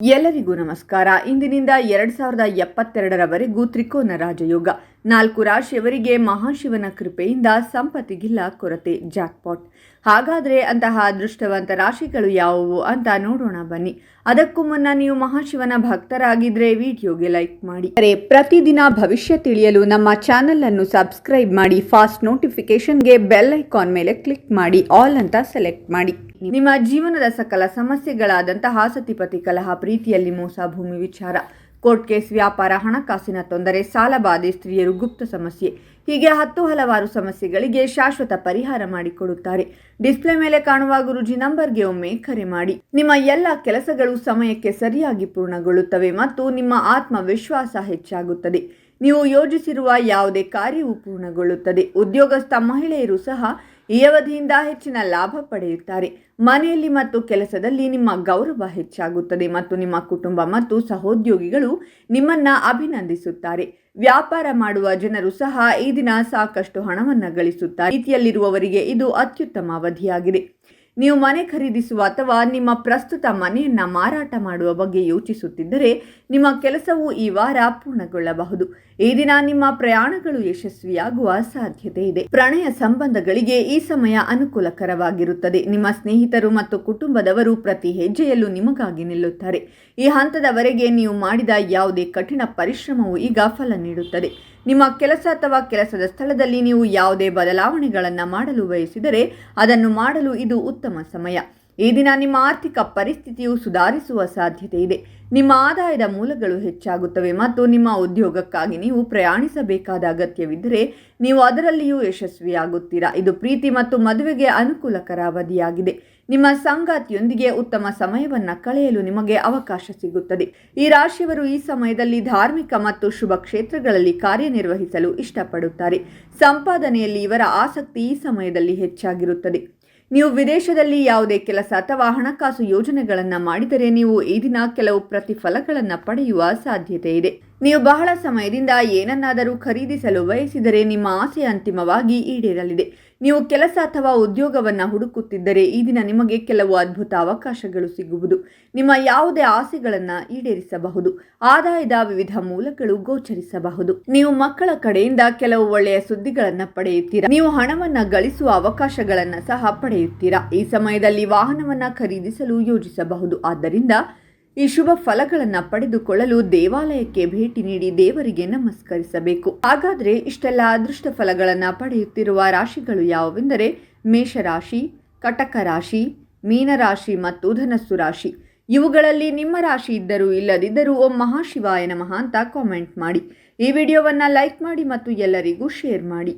ಎಲ್ಲರಿಗೂ ನಮಸ್ಕಾರ. ಇಂದಿನಿಂದ ಎರಡ್ ಸಾವಿರದ ಎಪ್ಪತ್ತೆರಡರವರೆಗೂ ತ್ರಿಕೋನ ರಾಜಯೋಗ. ನಾಲ್ಕು ರಾಶಿಯವರಿಗೆ ಮಹಾಶಿವನ ಕೃಪೆಯಿಂದ ಸಂಪತ್ತಿಗಿಲ್ಲ ಕೊರತೆ, ಜಾಕ್ಪಾಟ್. ಹಾಗಾದರೆ ಅಂತಹ ಅದೃಷ್ಟವಂತ ರಾಶಿಗಳು ಯಾವುವು ಅಂತ ನೋಡೋಣ ಬನ್ನಿ. ಅದಕ್ಕೂ ಮುನ್ನ ನೀವು ಮಹಾಶಿವನ ಭಕ್ತರಾಗಿದ್ರೆ ವಿಡಿಯೋಗೆ ಲೈಕ್ ಮಾಡಿ. ಅರೆ, ಪ್ರತಿದಿನ ಭವಿಷ್ಯ ತಿಳಿಯಲು ನಮ್ಮ ಚಾನೆಲ್ ಅನ್ನು ಸಬ್ಸ್ಕ್ರೈಬ್ ಮಾಡಿ, ಫಾಸ್ಟ್ ನೋಟಿಫಿಕೇಶನ್ಗೆ ಬೆಲ್ ಐಕಾನ್ ಮೇಲೆ ಕ್ಲಿಕ್ ಮಾಡಿ, ಆಲ್ ಅಂತ ಸೆಲೆಕ್ಟ್ ಮಾಡಿ. ನಿಮ್ಮ ಜೀವನದ ಸಕಲ ಸಮಸ್ಯೆಗಳಾದಂತಹ ಸತಿಪತಿ ಕಲಹ ಪ್ರೀತಿಯಲ್ಲಿ ಮೋಸ ಭೂಮಿ ವಿಚಾರ. ಕೋರ್ಟ್ ಕೇಸ್ ವ್ಯಾಪಾರ, ಹಣಕಾಸಿನ ತೊಂದರೆ ಸಾಲಬಾಧೆ ಸ್ತ್ರೀಯರು ಗುಪ್ತ ಸಮಸ್ಯೆ. ಹೀಗೆ ಹತ್ತು ಹಲವಾರು ಸಮಸ್ಯೆಗಳಿಗೆ ಶಾಶ್ವತ ಪರಿಹಾರ ಮಾಡಿಕೊಡುತ್ತಾರೆ. ಡಿಸ್ಪ್ಲೇ ಮೇಲೆ ಕಾಣುವ ಗುರುಜಿ ನಂಬರ್ಗೆ ಒಮ್ಮೆ ಕರೆ ಮಾಡಿ. ನಿಮ್ಮ ಎಲ್ಲ ಕೆಲಸಗಳು ಸಮಯಕ್ಕೆ ಸರಿಯಾಗಿ ಪೂರ್ಣಗೊಳ್ಳುತ್ತವೆ ಮತ್ತು ನಿಮ್ಮ ಆತ್ಮವಿಶ್ವಾಸ ಹೆಚ್ಚಾಗುತ್ತದೆ. ನೀವು ಯೋಜಿಸಿರುವ ಯಾವುದೇ ಕಾರ್ಯವು ಪೂರ್ಣಗೊಳ್ಳುತ್ತದೆ. ಉದ್ಯೋಗಸ್ಥ ಮಹಿಳೆಯರು ಸಹ ಈ ಅವಧಿಯಿಂದ ಹೆಚ್ಚಿನ ಲಾಭ ಪಡೆಯುತ್ತಾರೆ. ಮನೆಯಲ್ಲಿ ಮತ್ತು ಕೆಲಸದಲ್ಲಿ ನಿಮ್ಮ ಗೌರವ ಹೆಚ್ಚಾಗುತ್ತದೆ ಮತ್ತು ನಿಮ್ಮ ಕುಟುಂಬ ಮತ್ತು ಸಹೋದ್ಯೋಗಿಗಳು ನಿಮ್ಮನ್ನ ಅಭಿನಂದಿಸುತ್ತಾರೆ. ವ್ಯಾಪಾರ ಮಾಡುವ ಜನರು ಸಹ ಈ ದಿನ ಸಾಕಷ್ಟು ಹಣವನ್ನು ಗಳಿಸುತ್ತಾರೆ. ರೀತಿಯಲ್ಲಿರುವವರಿಗೆ ಇದು ಅತ್ಯುತ್ತಮ ಅವಧಿಯಾಗಿದೆ. ನೀವು ಮನೆ ಖರೀದಿಸುವ ಅಥವಾ ನಿಮ್ಮ ಪ್ರಸ್ತುತ ಮನೆಯನ್ನು ಮಾರಾಟ ಮಾಡುವ ಬಗ್ಗೆ ಯೋಚಿಸುತ್ತಿದ್ದರೆ ನಿಮ್ಮ ಕೆಲಸವು ಈ ವಾರ ಪೂರ್ಣಗೊಳ್ಳಬಹುದು. ಈ ದಿನ ನಿಮ್ಮ ಪ್ರಯಾಣಗಳು ಯಶಸ್ವಿಯಾಗುವ ಸಾಧ್ಯತೆ ಇದೆ. ಪ್ರಣಯ ಸಂಬಂಧಗಳಿಗೆ ಈ ಸಮಯ ಅನುಕೂಲಕರವಾಗಿರುತ್ತದೆ. ನಿಮ್ಮ ಸ್ನೇಹಿತರು ಮತ್ತು ಕುಟುಂಬದವರು ಪ್ರತಿ ಹೆಜ್ಜೆಯಲ್ಲೂ ನಿಮಗಾಗಿ ನಿಲ್ಲುತ್ತಾರೆ. ಈ ಹಂತದವರೆಗೆ ನೀವು ಮಾಡಿದ ಯಾವುದೇ ಕಠಿಣ ಪರಿಶ್ರಮವು ಈಗ ಫಲ ನೀಡುತ್ತದೆ. ನಿಮ್ಮ ಕೆಲಸ ಅಥವಾ ಕೆಲಸದ ಸ್ಥಳದಲ್ಲಿ ನೀವು ಯಾವುದೇ ಬದಲಾವಣೆಗಳನ್ನು ಮಾಡಲು ಬಯಸಿದರೆ ಅದನ್ನು ಮಾಡಲು ಇದು ಉತ್ತಮ ಸಮಯ. ಈ ದಿನ ನಿಮ್ಮ ಆರ್ಥಿಕ ಪರಿಸ್ಥಿತಿಯು ಸುಧಾರಿಸುವ ಸಾಧ್ಯತೆ ಇದೆ. ನಿಮ್ಮ ಆದಾಯದ ಮೂಲಗಳು ಹೆಚ್ಚಾಗುತ್ತವೆ ಮತ್ತು ನಿಮ್ಮ ಉದ್ಯೋಗಕ್ಕಾಗಿ ನೀವು ಪ್ರಯಾಣಿಸಬೇಕಾದ ಅಗತ್ಯವಿದ್ದರೆ ನೀವು ಅದರಲ್ಲಿಯೂ ಯಶಸ್ವಿಯಾಗುತ್ತೀರಾ. ಇದು ಪ್ರೀತಿ ಮತ್ತು ಮದುವೆಗೆ ಅನುಕೂಲಕರ ಅವಧಿಯಾಗಿದೆ. ನಿಮ್ಮ ಸಂಗಾತಿಯೊಂದಿಗೆ ಉತ್ತಮ ಸಮಯವನ್ನು ಕಳೆಯಲು ನಿಮಗೆ ಅವಕಾಶ ಸಿಗುತ್ತದೆ. ಈ ರಾಶಿಯವರು ಈ ಸಮಯದಲ್ಲಿ ಧಾರ್ಮಿಕ ಮತ್ತು ಶುಭ ಕ್ಷೇತ್ರಗಳಲ್ಲಿ ಕಾರ್ಯನಿರ್ವಹಿಸಲು ಇಷ್ಟಪಡುತ್ತಾರೆ. ಸಂಪಾದನೆಯಲ್ಲಿ ಇವರ ಆಸಕ್ತಿ ಈ ಸಮಯದಲ್ಲಿ ಹೆಚ್ಚಾಗಿರುತ್ತದೆ. ನೀವು ವಿದೇಶದಲ್ಲಿ ಯಾವುದೇ ಕೆಲಸ ಅಥವಾ ಹಣಕಾಸು ಯೋಜನೆಗಳನ್ನು ಮಾಡಿದರೆ ನೀವು ಈ ದಿನ ಕೆಲವು ಪ್ರತಿಫಲಗಳನ್ನು ಪಡೆಯುವ ಸಾಧ್ಯತೆ ಇದೆ. ನೀವು ಬಹಳ ಸಮಯದಿಂದ ಏನನ್ನಾದರೂ ಖರೀದಿಸಲು ಬಯಸಿದರೆ ನಿಮ್ಮ ಆಸೆ ಅಂತಿಮವಾಗಿ ಈಡೇರಲಿದೆ. ನೀವು ಕೆಲಸ ಅಥವಾ ಉದ್ಯೋಗವನ್ನು ಹುಡುಕುತ್ತಿದ್ದರೆ ಈ ದಿನ ನಿಮಗೆ ಕೆಲವು ಅದ್ಭುತ ಅವಕಾಶಗಳು ಸಿಗುವುದು. ನಿಮ್ಮ ಯಾವುದೇ ಆಸೆಗಳನ್ನು ಈಡೇರಿಸಬಹುದು. ಆದಾಯದ ವಿವಿಧ ಮೂಲಗಳು ಗೋಚರಿಸಬಹುದು. ನೀವು ಮಕ್ಕಳ ಕಡೆಯಿಂದ ಕೆಲವು ಒಳ್ಳೆಯ ಸುದ್ದಿಗಳನ್ನು ಪಡೆಯುತ್ತೀರಾ? ನೀವು ಹಣವನ್ನು ಗಳಿಸುವ ಅವಕಾಶಗಳನ್ನು ಸಹ ಪಡೆಯುತ್ತೀರಾ? ಈ ಸಮಯದಲ್ಲಿ ವಾಹನವನ್ನು ಖರೀದಿಸಲು ಯೋಜಿಸಬಹುದು. ಆದ್ದರಿಂದ ಈ ಶುಭ ಫಲಗಳನ್ನು ಪಡೆದುಕೊಳ್ಳಲು ದೇವಾಲಯಕ್ಕೆ ಭೇಟಿ ನೀಡಿ ದೇವರಿಗೆ ನಮಸ್ಕರಿಸಬೇಕು. ಹಾಗಾದ್ರೆ ಇಷ್ಟೆಲ್ಲ ಅದೃಷ್ಟ ಫಲಗಳನ್ನು ಪಡೆಯುತ್ತಿರುವ ರಾಶಿಗಳು ಯಾವುವೆಂದರೆ ಮೇಷರಾಶಿ ಕಟಕ ರಾಶಿ ಮೀನರಾಶಿ ಮತ್ತು ಧನಸ್ಸು ರಾಶಿ. ಇವುಗಳಲ್ಲಿ ನಿಮ್ಮ ರಾಶಿ ಇದ್ದರೂ ಇಲ್ಲದಿದ್ದರೂ ಓಂ ಮಹಾಶಿವಾಯ ನಮಃ ಅಂತ ಕಾಮೆಂಟ್ ಮಾಡಿ. ಈ ವಿಡಿಯೋವನ್ನು ಲೈಕ್ ಮಾಡಿ ಮತ್ತು ಎಲ್ಲರಿಗೂ ಶೇರ್ ಮಾಡಿ.